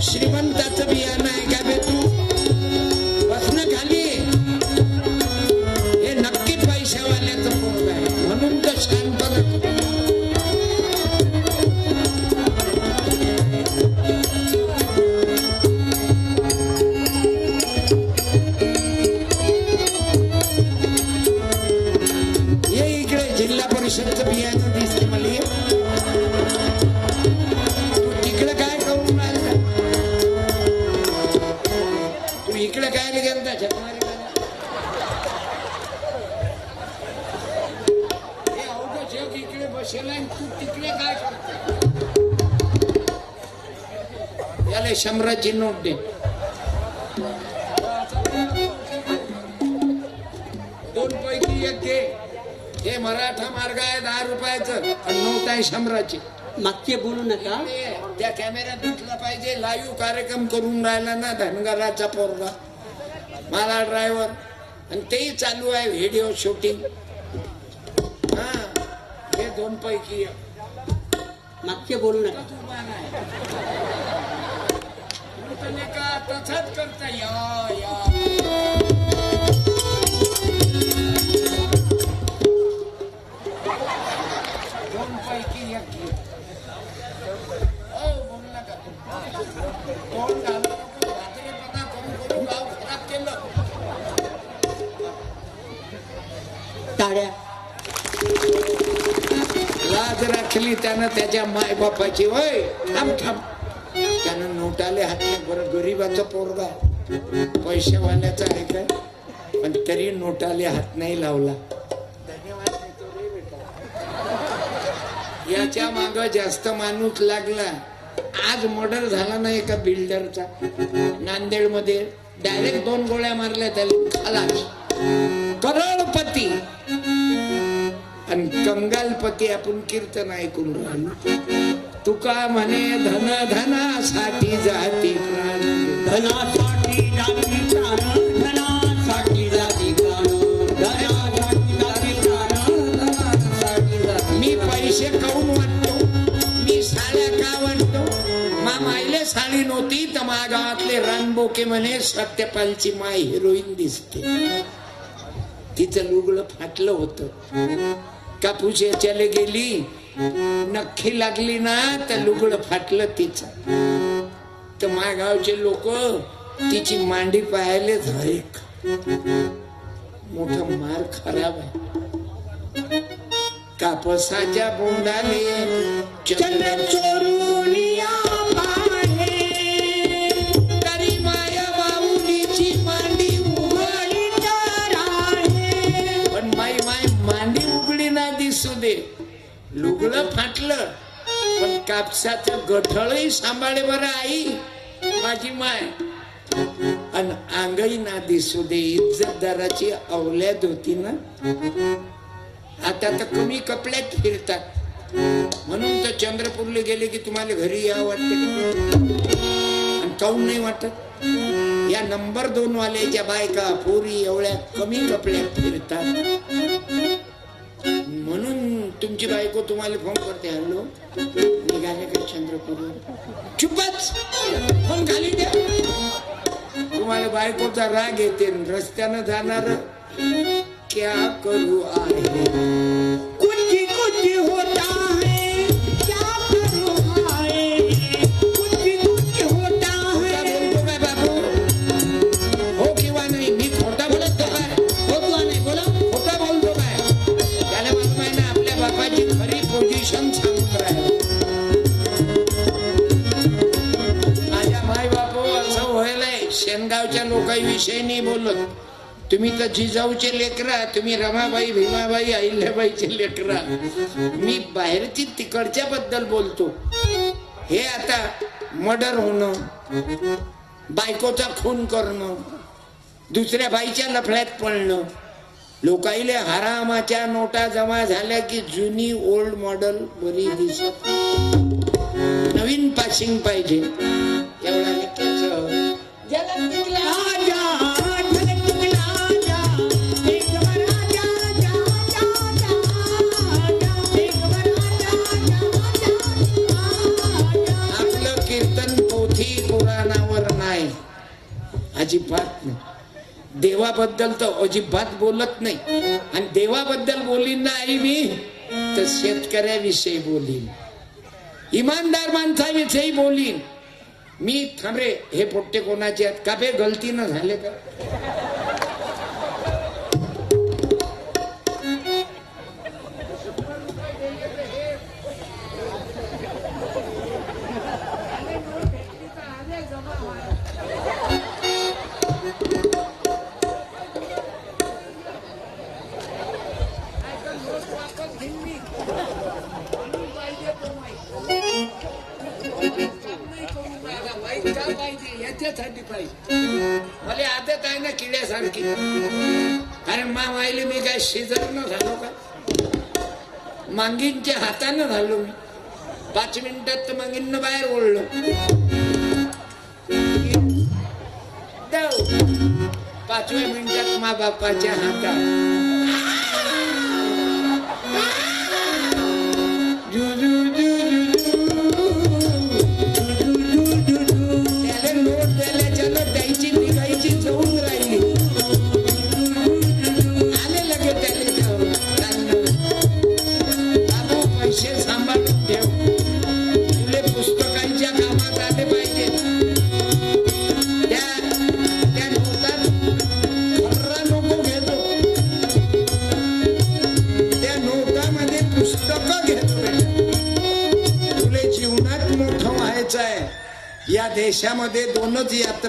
Shri बसेल तू तिकडे काय करतो? याला शंभराची नोट दे. दोन पैकी एक घे. हे मराठा मार्ग आहे दहा रुपयाचं. आणि नोट आहे शंभराची मागचे बोलू नका. त्या कॅमेऱ्यात दिसला पाहिजे लाईव्ह कार्यक्रम करून राहिला ना धनगराचा पोरगा. मला ड्रायव्हर आणि तेही चालू आहे व्हिडिओ शूटिंग दोन पैकी. मागचे बोलू नका. तसाच करता या या. माय बापाची वय थांब थांब. त्यानं नोटाले हातले बरं गरीबाचा पोरगा. पैसेवाल्याचा आहे काय? पण तरी नोटाले हात नाही लावला. धन्यवाद याच्या माग जास्त माणूस लागला. आज मर्डर झाला नाही एका बिल्डरचा? नांदेडमध्ये डायरेक्ट दोन गोळ्या मारल्या त्याला. खलास करोडपती. आणि कंगालपती आपण कीर्तन ऐकून राहिलो तुका म्हणे धन धनासाठी जाती प्राण. धनासाठी जाती प्राण धनासाठी जाती प्राण. धनासाठी जाती प्राण धनासाठी जाती मी पैसे काऊन वाटतो? मी साड्या का वाटतो? मा मायले साडी नव्हती तर मा गावातले रानबोके म्हणे सत्यपालची माय हिरोईन दिसते. तिचं लुगडं फाटलं होतं. कापूस याच्याला गेली नक्की लागली ना तर लुगडं फाटलं तिचं. तर मागावचे लोक तिची मांडी पाहायले झळेक मोठा मार खराब आहे. कापसाच्या बोंडाले चंद्र चोरून फाटलं. पण कापसाचं गठळही सांभाळे बरं आई माझी माय. अन अंगही ना दिसू दे इज्जतदाराची अवल्याद होती ना. आता तर कमी कपड्यात फिरतात. म्हणून तर चंद्रपूरला गेले की तुम्हाला घरी या वाटते. आणि काऊन नाही वाटत? या नंबर दोन वाल्याच्या बायका पोरी एवढ्या कमी कपड्यात फिरतात. म्हणून तुमची बायको तुम्हाला फोन करते हॅलो. निघाले का चंद्रपूर चुपच! फोन खाली द्या तुम्हाला बायकोचा राग येते रस्त्यानं जाणार क्या करू आहे? विषय नाही बोलत. तुम्ही तर जिजाऊचे लेकरा तुम्ही रमाबाई भीमाबाई अहिल्याबाईचे लेकरा. मी बाहेरची तिकडच्या बद्दल बोलतो. हे आता मर्डर होणं बायकोचा खून करणं दुसऱ्या बाईच्या लफड्यात पडणं. लोकाईले हरामाच्या नोटा जमा झाल्या की जुनी ओल्ड मॉडेल बरी दिसत नवीन पासिंग पाहिजे. तेवढा देवाबद्दल तर अजिबात बोलत नाही. आणि देवाबद्दल बोलीन ना आई मी तर शेतकऱ्याविषयी बोलीन. इमानदार माणसाविषयी बोलीन. मी थांबरे हे पोट्टे कोणाचे आहेत? का बे गलतीनं झाले का? मांगींच्या हातानं झालो मी. पाच मिनिटात तर मांगींना बाहेर ओढलो. जाऊ. पाचव्या मिनिटात मा बापाच्या हातात.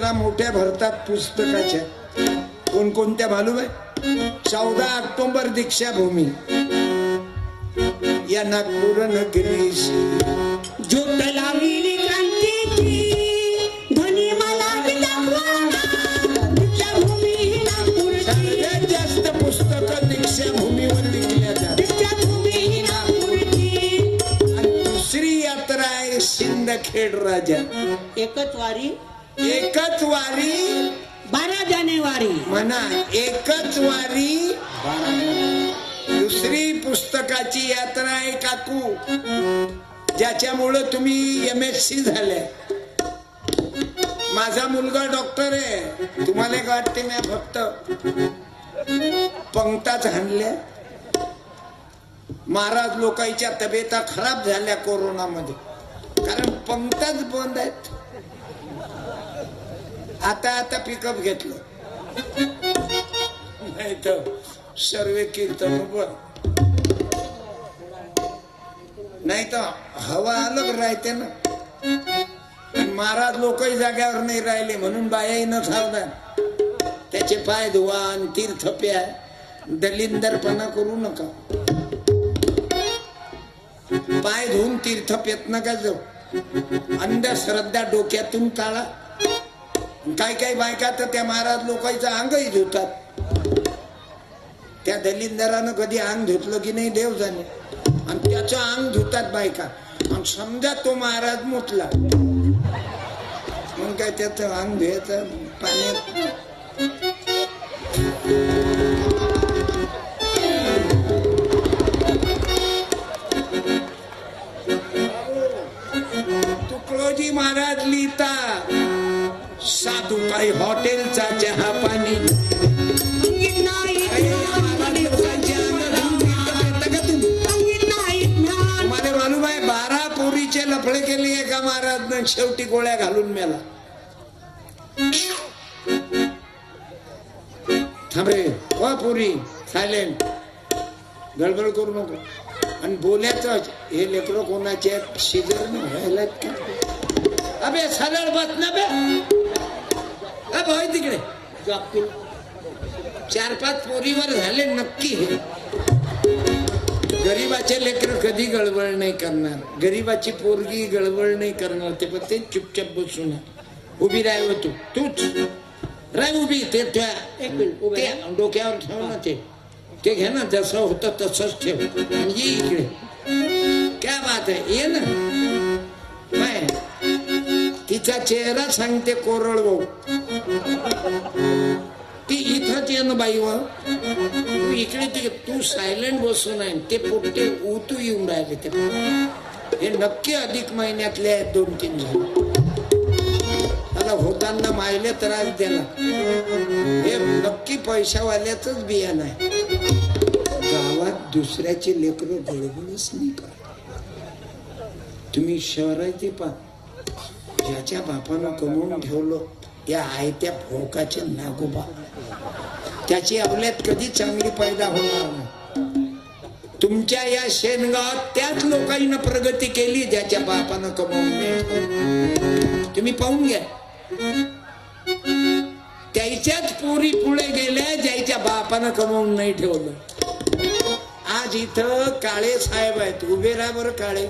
यात्रा मोठ्या भरतात पुस्तकाच्या. कोणकोणत्या मालूम आहे? चौदा ऑक्टोबर दीक्षाभूमी. या नागपूर नगरीस ज्योत लावली क्रांतीची ध्वनी मला दीक्षाभूमी नागपूरची. सगळ्यात जास्त पुस्तकं दीक्षाभूमीवर जातात. दुसरी यात्रा आहे सिंदखेड राजा. एकच वारी एकच वारी बारा जानेवारी. म्हणा एकच वारी दुसरी पुस्तकाची यात्रा आहे काकू. ज्याच्यामुळं तुम्ही एम एस सी झाले. माझा मुलगा डॉक्टर आहे. तुम्हाला एक वाटते मी फक्त पंक्ताच हाणल्या महाराज लोकांच्या तब्येता खराब झाल्या कोरोनामध्ये. कारण पंक्ताच बंद आहेत. आता आता पिकअप घेतलं. नाही तर सर्वे कीर्तन बर. नाही तर हवा अलग राहते ना. महाराज लोकही जाग्यावर नाही राहिले म्हणून बायाही न सावधान त्याचे पाय धुवा आणि तीर्थ प्या दलिंदरपणा करू नका. पाय धुवून तीर्थ पेत नका जाऊ. अंधश्रद्धा डोक्यातून काढा. काही काही बायका तर त्या महाराज लोकांचं अंगही धुतात. त्या दलिंदरानं कधी अंग धुतलं की नाही देव जाणे आणि त्याचं अंग धुतात बायका. आणि समजा तो महाराज मुतला मग काय त्याचं अंग धुयाचं पाण्यात? तुकडोजी महाराज लिहिता साधू काही हॉटेलचा चहा पाणी. अंगीत मालूम आहे बारा पोरीचे लफडे केले एका महाराज शेवटी गोळ्या घालून मेला. थांबरे व हो पुरी सायलेंट गडबड करू नको. आणि बोलायचं हे लेकरं कोणाचे आहेत? शिजर व्हायला का? अबे सरळ बस ना बे. होय तिकडे. चार पाच पोरीवर झाले नक्की हे. गरीबाचे लेकर कधी गडबड नाही करणार. गरीबाची पोरगी गडबड नाही करणार. ते पण ते चुपचाप बसून उभी राह हो तू. तूच. राह उभी. ते. डोक्यावर ठेव ना ते. ते घे ना. जसं होतं तसंच ठेव. आणि ये इकडे. काय बात आहे. ये ना. तिचा चेहरा सांगते कोरळ भाऊ. ती इथंच ये ना बाई व. तू इकडे ते तू सायलेंट बसून आहे ते पोट्टे उतू येऊन राहिले ते. हे नक्की अधिक महिन्यातले आहेत दोन तीन जण होताना मायले त्रास दिला. हे नक्की पैशावाल्याच बियाणं आहे. गावात दुसऱ्याचे लेकरं गडबडच नाही का तुम्ही शहराचे पा ज्याच्या बापानं कमवून ठेवलं या आयत्या भोकाचे नागोबा. त्याची अवल्यात कधी चांगली पैदा होणार नाही. तुमच्या या शेनगावात त्याच लोकांनी प्रगती केली ज्याच्या बापानं कमवून तुम्ही पाहून घ्या. त्याच्याच पोरी पुढे गेल्या ज्याच्या बापानं कमवून नाही ठेवलं. आज इथं काळे साहेब आहेत उभे राहा बरं काळे.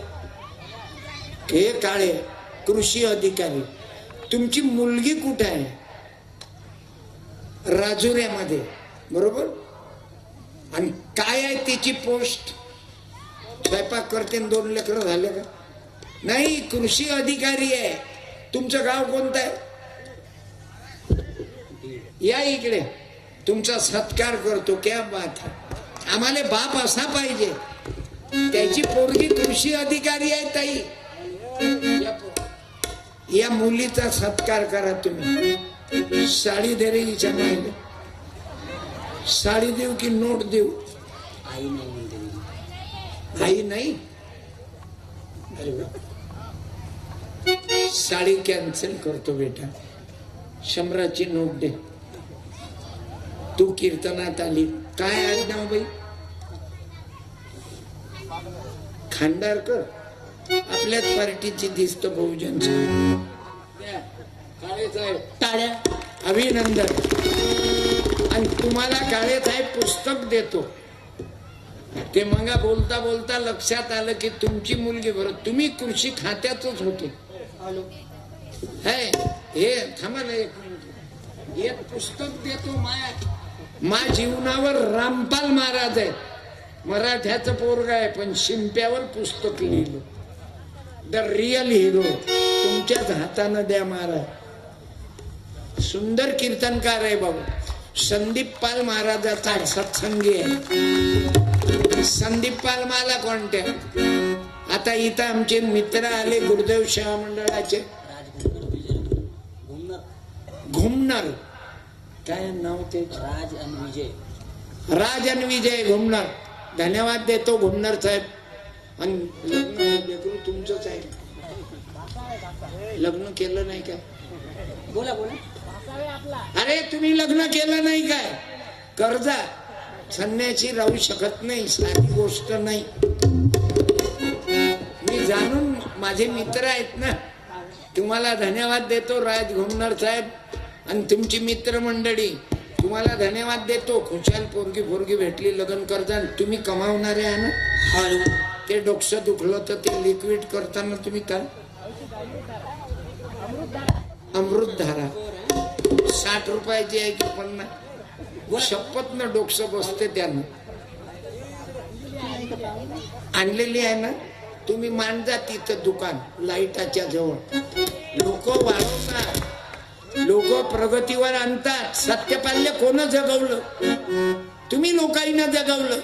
हे काळे कृषी अधिकारी. तुमची मुलगी कुठे आहे? राजुऱ्यामध्ये. बरोबर? आणि काय आहे तिची पोस्ट? स्वयंपाक करते दोन लेकरं झाले का? नाही कृषी अधिकारी आहे. तुमचं गाव कोणतं आहे? या इकडे. तुमचा सत्कार करतो. क्या बात आहे. आम्हाला बाप असा पाहिजे. त्याची पोरगी कृषी अधिकारी आहे ताई. या मुलीचा सत्कार करा तुम्ही. साडी दे रे हिच्या साडी देऊ की नोट देऊ? आई नाही. आई नाही? अरे. साडी कॅन्सल करतो बेटा. शंभराची नोट दे. तू कीर्तनात आली. काय आडनाव बाई? खांडारकर. आपल्याच पार्टीची दिसत बहुजन टाळ्या. अभिनंदन. आणि तुम्हाला काळे साहेब पुस्तक देतो. ते मग बोलता बोलता लक्षात आलं की तुमची मुलगी बरं. तुम्ही कृषी खात्यातच होते. है हे थांबा एक पुस्तक देतो माया. मा जीवनावर रामपाल महाराज आहेत. मराठ्याचं पोरग आहे पण शिंप्यावर पुस्तक लिहिलं. The real hero. तुमच्याच हातानं द्या महाराज सुंदर कीर्तनकार आहे बाबू. संदीप पाल महाराजाचा सत्संगी आहे. संदीप पाल मला कोणत्या आता इथं आमचे मित्र आले गुरुदेव सेवा मंडळाचे. घुमणार. काय नाव ते? राज आणि विजय. राज आणि विजय घुमणार. धन्यवाद देतो घुमणार साहेब. आणि लग्न लेकरू तुमचंच आहे लग्न केलं नाही काय? बोला बोला. अरे तुम्ही लग्न केलं नाही काय? कर्जा संन्यासी राहू शकत नाही साधी गोष्ट नाही. मी जाणून माझे मित्र आहेत ना तुम्हाला धन्यवाद देतो राज घुमणार साहेब. आणि तुमची मित्र मंडळी तुम्हाला धन्यवाद देतो. खुशाल पोरगी पोरगी भेटली लग्न करता तुम्ही कमावणारे आहे ना? ते डोकसं दुखलं तर ते लिक्विड करताना तुम्ही काय? अमृत धारा साठ रुपयाची आहे की पन्नास? शपथ न डोकसं बसते त्यानं. आणलेली आहे ना? तुम्ही मांडजा तिथं दुकान लाईटाच्या जवळ. लोक वाढवतात लोक प्रगतीवर आणतात. सत्यपाल्य कोण जगवलं? तुम्ही लोकांना जगवलं.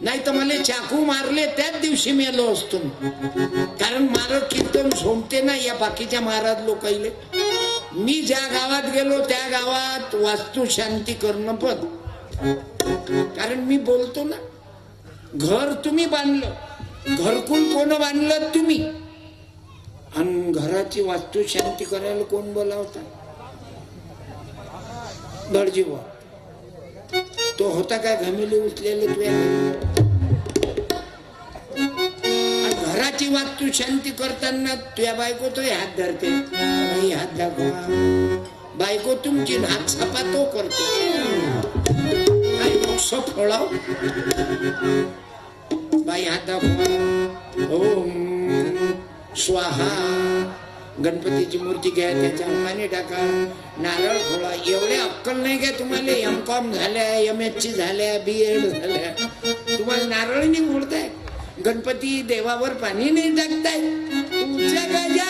नाही तर मला चाकू मारले त्याच दिवशी मेलो असतो. कारण मार कीर्तन सोमते ना या बाकीच्या महाराज लोकाईले. मी ज्या गावात गेलो त्या गावात वास्तू शांती करणं पण कारण मी बोलतो ना घर तुम्ही बांधलं घरकुल कोण बांधलं तुम्ही? आणि घराची वास्तू शांती करायला कोण बोलावता? दर्जीवा तो होता काय घमेली उचलेले तुझ्या घराची घराची तू शांती करताना तुझ्या बायको तो हात धरते. नाही हात दाखवा. बायको तुमची हात छापा तो करतो. काय बाई हात दाखवा. ओम स्वाहा. गणपतीची मूर्ती घ्या त्याच्या पाणी टाका. नारळ खोळा एवढे अक्कल नाही का तुम्हाला? एम कॉम झाल्या एम एच सी झाल्या बी एड झाल्या. तुम्हाला नारळ नाही मोडताय. गणपती देवावर पाणी नाही टाकताय. तुमच्या गजानन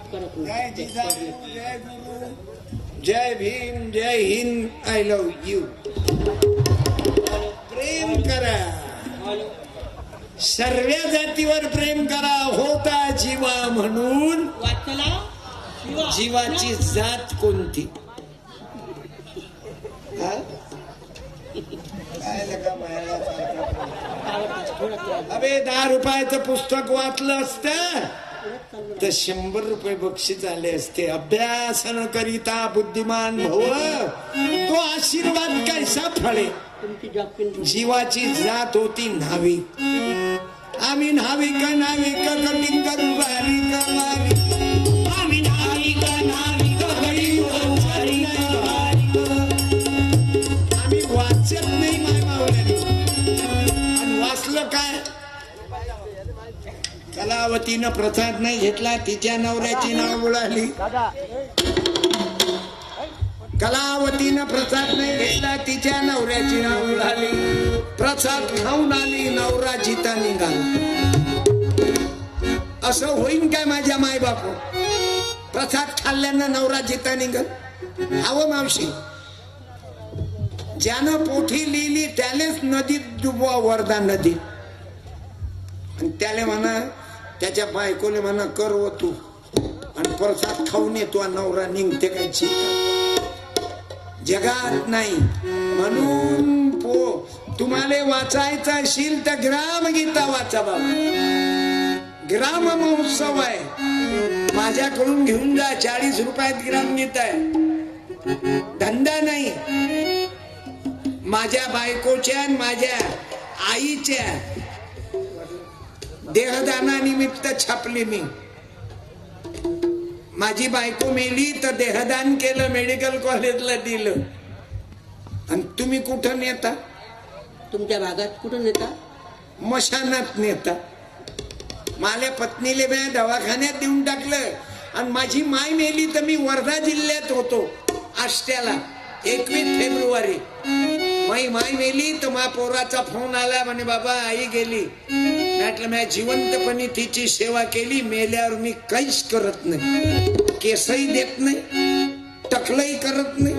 माफ करा जय. जिजाऊ जय गुरु जय भीम जय हिंद आय लव्ह यू प्रेम करा. सर्व जातीवर प्रेम करा होता जीवा म्हणून. जीवाची जात कोणती? हा? अबे दहा रुपयाचं पुस्तक वाचलं असतं. तर शंभर रुपये बक्षीस आले असते. अभ्यासन करिता बुद्धिमान भव तो आशीर्वाद कैसा फळे? जीवाची जात होती नाविक. आम्ही नाविक नाविक कटिंग करू बारीक बारीक आम्ही नाविक नाविक. कलावतीनं प्रसाद नाही घेतला तिच्या नवऱ्याची नाव उडाली. कलावतीनं प्रसाद नाही घेतला तिच्या नवऱ्याची नाव उडाली. प्रसाद खाऊन आली नवरा जिता निघाला. असं होईन काय माझ्या माय बापू प्रसाद खाल्ल्यानं नवरा जिता निघल. हवं मावशी ज्यानं पोथी लिहिली त्यालेच नदीत डुबवा वर्धा नदीत आणि त्याले म्हणा त्याच्या बायकोले म्हणा कर व तू. आणि प्रसाद खाऊन येतो नवरा निघते काय जगात नाही. म्हणून पो तुम्हाला वाचायचं असेल तर ग्रामगीता वाचा बाबा. ग्राम महोत्सव आहे. माझ्याकडून घेऊन जा चाळीस रुपयात ग्रामगीता आहे. धंदा नाही. माझ्या बायकोच्या माझ्या आईच्या देहदानानिमित्त छापली मी. माझी बायको मेली तर देहदान केलं मेडिकल कॉलेजला दिलं. आणि तुम्ही कुठं नेता? तुमच्या भागात कुठून येता मशानात नेता. माझ्या पत्नीले मी दवाखान्यात देऊन टाकलं. आणि माझी माय मेली तर मी वर्धा जिल्ह्यात होतो आष्ट्याला एकवीस फेब्रुवारी. माई माय मेली तर मा पोराचा फोन आला म्हणे बाबा आई गेली. म्हटलं मी जिवंतपणी तिची सेवा केली मेल्यावर मी काहीच करत नाही. केसही देत नाही टकलही करत नाही.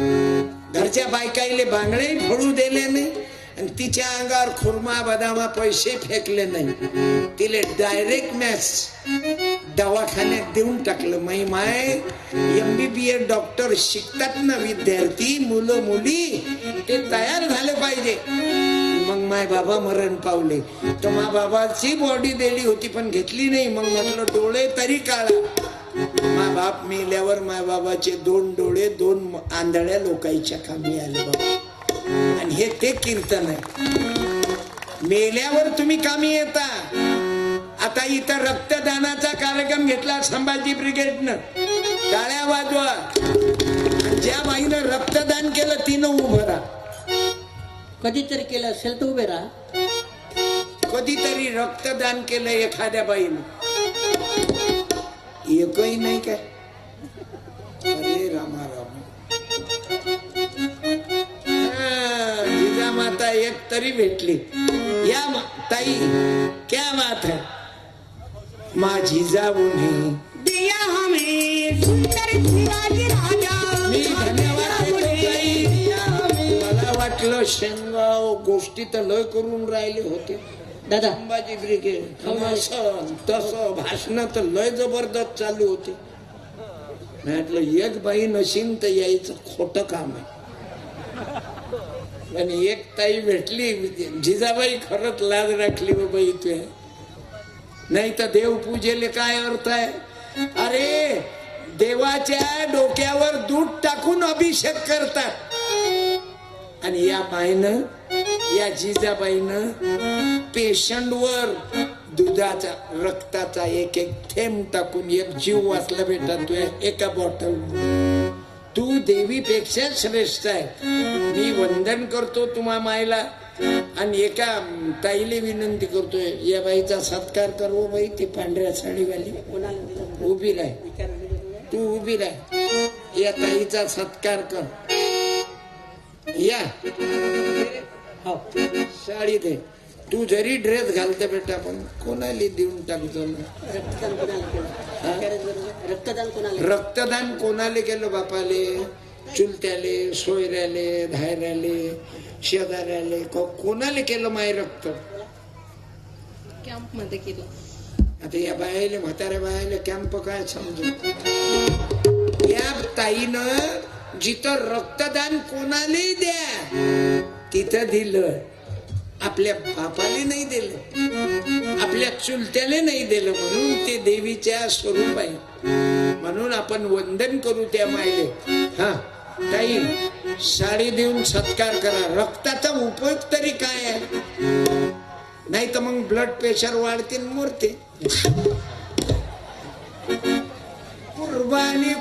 घरच्या बायकाईले बांगडेही फोडू दिले नाही आणि तिच्या अंगावर खुर्मा बदामा पैसे फेकले नाही. तिले डायरेक्ट मॅच दवाखान्यात देऊन टाकलं. माई माय M B B S doctor शिकतात ना विद्यार्थी मुलं मुली ते तयार झाले पाहिजे. माय बाबा मरण पावले. तर मा बाबाची बॉडी दिली होती पण घेतली नाही. मग म्हटलं डोळे तरी काळा मा बाप मेल्यावर माय बाबाचे दोन डोळे दोन आंधळ्या लोकांच्या कामी आले बाबा. आणि हे ते कीर्तन आहे. मेल्यावर तुम्ही कामी येता. आता इथं रक्तदानाचा कार्यक्रम घेतला संभाजी ब्रिगेडनं. टाळ्या वाजवा. ज्या बाईनं रक्तदान केलं तिनं कधीतरी केलं असेल तर उभे राहा. कधीतरी रक्तदान केलं एखाद्या बाईनं. एकही नाही काय? अरे रामा रामा. हा, जिजामाता एक तरी भेटली. या मा- ताई क्या बात है? माझी जाऊनी दिया हमें सुंदर शिवाजी शेंगाव गोष्टी तर लय करून राहिले होते. दादा. संभाजी ब्रिगेड असं तसं भाषण तर लय जबरदस्त चालू होते. म्हटलं एक बाई नशीन तर यायचं खोटं काम आहे. आणि एक ताई भेटली जिजाबाई खरंच लाज राखली बाई तू नाही तर देवपूजेले काय अर्थ आहे? अरे देवाच्या डोक्यावर दूध टाकून अभिषेक करतात. आणि या बाईनं या जिजाबाईनं पेशंटवर दुधाचा रक्ताचा एक एक थेंब टाकून एक जीव वाचला बेटा तू एका बॉटल तू देवीपेक्षा श्रेष्ठ आहे. मी वंदन करतो तुम्हा मायला आणि एका ताईले विनंती करतोय या बाईचा सत्कार कर ओ बाई ती पांढऱ्या साडीवाली उभी राह. तू उभी राह. या ताईचा सत्कार कर. या. हो साडी दे तू जरी ड्रेस घालते बेटा पण कोणाला देऊन टाकतो ना? रक्तदान. रक्तदान कोणाला केलं? बापाले? चुलत्याले सोयऱ्याले धायऱ्याले शेजाऱ्याले को- कोणाले केलं माय रक्त? कॅम्पमध्ये केलं. आता या बायाले म्हाताऱ्या बायाले कॅम्प काय समजू? या ताईनं जिथं रक्तदान कोणालाही द्या तिथं दिलं. आपल्या बापाले नाही दिलं. आपल्या चुलत्याने नाही दिलं म्हणून ते देवीच्या स्वरूप आहे. म्हणून आपण वंदन करू त्या मायले. हा ताई साडी देऊन सत्कार करा. रक्ताचा उपयोग तरी काय आहे? नाही तर मग ब्लड प्रेशर वाढते आणि मरते. कुर्बानी